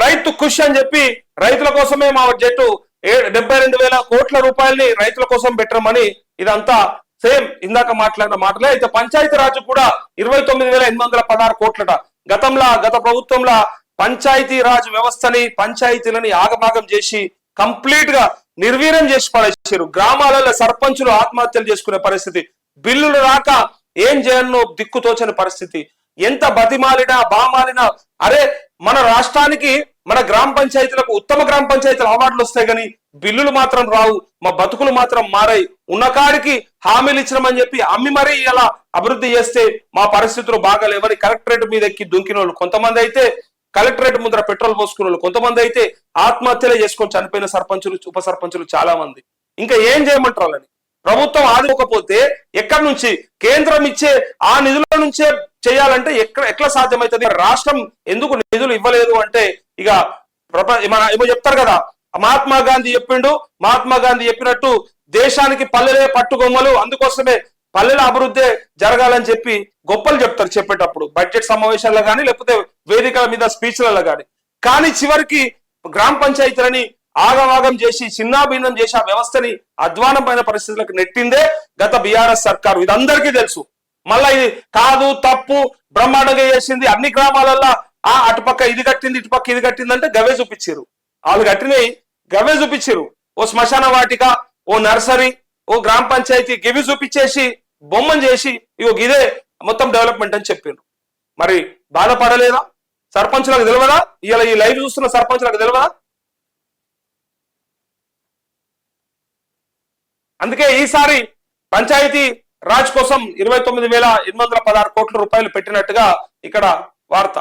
రైతు ఖుష్ అని చెప్పి రైతుల కోసమే మా జట్టు డెబ్బై రెండు వేల కోట్ల రూపాయల్ని రైతుల కోసం పెట్టమని ఇదంతా సేమ్ ఇందాక మాట్లాడిన మాటలే. అయితే పంచాయతీ రాజు కూడా ఇరవై తొమ్మిది వేల ఎనిమిది వందల పదహారు కోట్లట. గతంలో గత ప్రభుత్వంలో పంచాయతీ రాజ్ వ్యవస్థని పంచాయతీలని ఆగభాగం చేసి కంప్లీట్గా నిర్వీర్యం చేసి పడేసారు గ్రామాలలో సర్పంచులు ఆత్మహత్యలు చేసుకునే పరిస్థితి. బిల్లులు రాక ఏం చేయను దిక్కుతోచని పరిస్థితి. ఎంత బతిమాలినా బామాలినా అరే మన రాష్ట్రానికి మన గ్రామ పంచాయతీలకు ఉత్తమ గ్రామ పంచాయతీల అవార్డులు వస్తాయి కానీ బిల్లులు మాత్రం రావు మా బతుకులు మాత్రం మారాయి. ఉన్నకాడికి హామీలు ఇచ్చినామని చెప్పి అమ్మి మరీ ఇలా అభివృద్ధి చేస్తే మా పరిస్థితులు బాగాలేవని కలెక్టరేట్ మీద ఎక్కి దుంకిన వాళ్ళు కొంతమంది అయితే కలెక్టరేట్ ముందర పెట్రోల్ పోసుకున్న వాళ్ళు కొంతమంది అయితే ఆత్మహత్యలే చేసుకొని చనిపోయిన సర్పంచులు ఉప సర్పంచులు చాలా మంది ఇంకా ఏం చేయమంటారు ప్రభుత్వం ఆదుకోకపోతే ఎక్కడి నుంచి? కేంద్రం ఇచ్చే ఆ నిధుల నుంచే చేయాలంటే ఎక్కడ ఎట్లా సాధ్యమవుతుంది రాష్ట్రం ఎందుకు నిధులు ఇవ్వలేదు అంటే ఇక ప్రపంచ మన ఏమో చెప్తారు కదా మహాత్మా గాంధీ చెప్పిండు మహాత్మా గాంధీ చెప్పినట్టు దేశానికి పల్లెలే పట్టుకొమ్మలు అందుకోసమే పల్లెల అభివృద్ధి జరగాలని చెప్పి గొప్పలు చెప్తారు చెప్పేటప్పుడు బడ్జెట్ సమావేశాల్లో కానీ లేకపోతే వేదికల మీద స్పీచ్లలో కానీ కానీ చివరికి గ్రామ పంచాయతీలని ఆగమాగం చేసి చిన్నాభిన్నం చేసి ఆ వ్యవస్థని అధ్వానమైన పరిస్థితులకు నెట్టిందే గత బీఆర్ఎస్ సర్కారు. ఇది అందరికీ తెలుసు. మళ్ళా ఇది కాదు తప్పు బ్రహ్మాండంగా చేసింది అన్ని గ్రామాలల్లో ఆ అటుపక్క ఇది కట్టింది ఇటుపక్క ఇది కట్టింది అంటే గవే చూపించారు వాళ్ళు కట్టినవి గవే చూపించారు ఓ శ్మశాన వాటిక ఓ నర్సరీ ఓ గ్రామ పంచాయతీ గివి చూపించేసి బొమ్మను చేసి ఇగో ఇదే మొత్తం డెవలప్మెంట్ అని చెప్పిండ్రు. మరి బాధపడలేదా? సర్పంచులకు తెలియదా ఇలా ఈ లైవ్ చూస్తున్న సర్పంచులకు తెలియదా అందుకే ఈసారి పంచాయతీ రాజ్ కోసం ఇరవై తొమ్మిది వేల ఎనిమిది వందల పదహారు కోట్ల రూపాయలు పెట్టినట్టుగా ఇక్కడ వార్త.